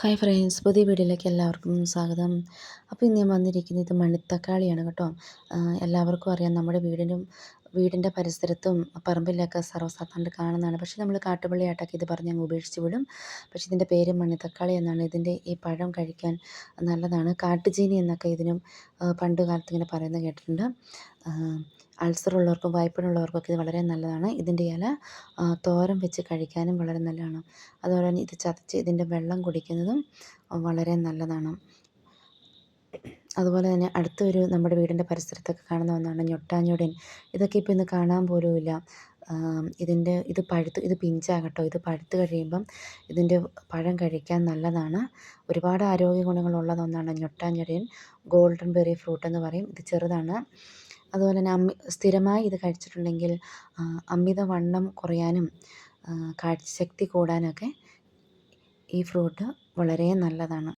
Hi friends പുതിയ വീഡിയോയിലേക്ക് എല്ലാവർക്കും സ്വാഗതം. അപ്പോൾ ഇന്ന് ഞാൻ വന്നിരിക്കുന്നത് മണിത്തക്കാളിയാണ് കേട്ടോ. എല്ലാവർക്കും അറിയാം നമ്മുടെ വീടിനും വീടിന്റെ പരിസരത്തും പറമ്പിലൊക്കെ സർവസാധാരണ കാണുന്നതാണ്. പക്ഷേ നമ്മൾ കാട്ടുപള്ളിയായിട്ടൊക്കെ ഇത് പറഞ്ഞ് അങ്ങ് ഉപേക്ഷിച്ച് വിടും. പക്ഷേ ഇതിന്റെ പേര് മണിത്തക്കാളി എന്നാണ്. ഇതിന്റെ ഈ പഴം കഴിക്കാൻ നല്ലതാണ്. കാട്ടുചീനി എന്നൊക്കെ ഇതിനും പണ്ട് കാലത്ത് ഇങ്ങനെ പറയുന്നത് കേട്ടിട്ടുണ്ട്. അൾസർ ഉള്ളവർക്കും വായ്പുണ്ണുള്ളവർക്കൊക്കെ ഇത് വളരെ നല്ലതാണ്. ഇതിന്റെ ഇല തോരൻ വെച്ച് കഴിക്കാനും വളരെ നല്ലതാണ്. അതുപോലെ തന്നെ ഇത് ചതച്ച് ഇതിന്റെ വെള്ളം കുടിക്കുന്നതും വളരെ നല്ലതാണ്. അതുപോലെ തന്നെ അടുത്ത ഒരു നമ്മുടെ വീടിന്റെ പരിസരത്തൊക്കെ കാണുന്ന ഒന്നാണ് ഞൊട്ടാഞ്ഞൊടിയൻ ഇതൊക്കെ ഇപ്പോൾ ഇന്ന് കാണാൻ പോലുമില്ല. ഇതിന്റെ ഇത് പഴുത്ത് ഇത് പിഞ്ചാകട്ടോ. ഇത് പഴുത്ത് കഴിയുമ്പം ഇതിന്റെ പഴം കഴിക്കാൻ നല്ലതാണ്. ഒരുപാട് ആരോഗ്യ ഗുണങ്ങളുള്ളത് ഒന്നാണ് ഞൊട്ടാഞ്ഞൊടിയൻ ഗോൾഡൻ ബെറി ഫ്രൂട്ട് എന്ന് പറയും. ഇത് ചെറുതാണ്. അതുപോലെ തന്നെ അമ്മി സ്ഥിരമായി ഇത് കഴിച്ചിട്ടുണ്ടെങ്കിൽ അമിതവണ്ണം കുറയാനും കാഴ്ചശക്തി കൂടാനൊക്കെ ഈ ഫ്രൂട്ട് വളരെ നല്ലതാണ്.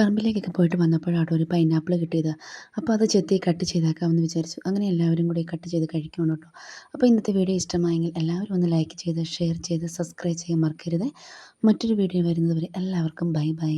പറമ്പിലേക്കൊക്കെ പോയിട്ട് വന്നപ്പോഴാണ് ഒരു പൈനാപ്പിൾ കിട്ടിയത്. അപ്പോൾ അത് ചെത്തി കട്ട് ചെയ്താക്കാമെന്ന് വിചാരിച്ചു. അങ്ങനെ എല്ലാവരും കൂടി കട്ട് ചെയ്ത് കഴിക്കണം കേട്ടോ. അപ്പോൾ ഇന്നത്തെ വീഡിയോ ഇഷ്ടമായെങ്കിൽ എല്ലാവരും ഒന്ന് ലൈക്ക് ചെയ്ത് ഷെയർ ചെയ്ത് സബ്സ്ക്രൈബ് ചെയ്യാൻ മറക്കരുത്. മറ്റൊരു വീഡിയോ വരുന്നതുവരെ എല്ലാവർക്കും ബൈ ബൈ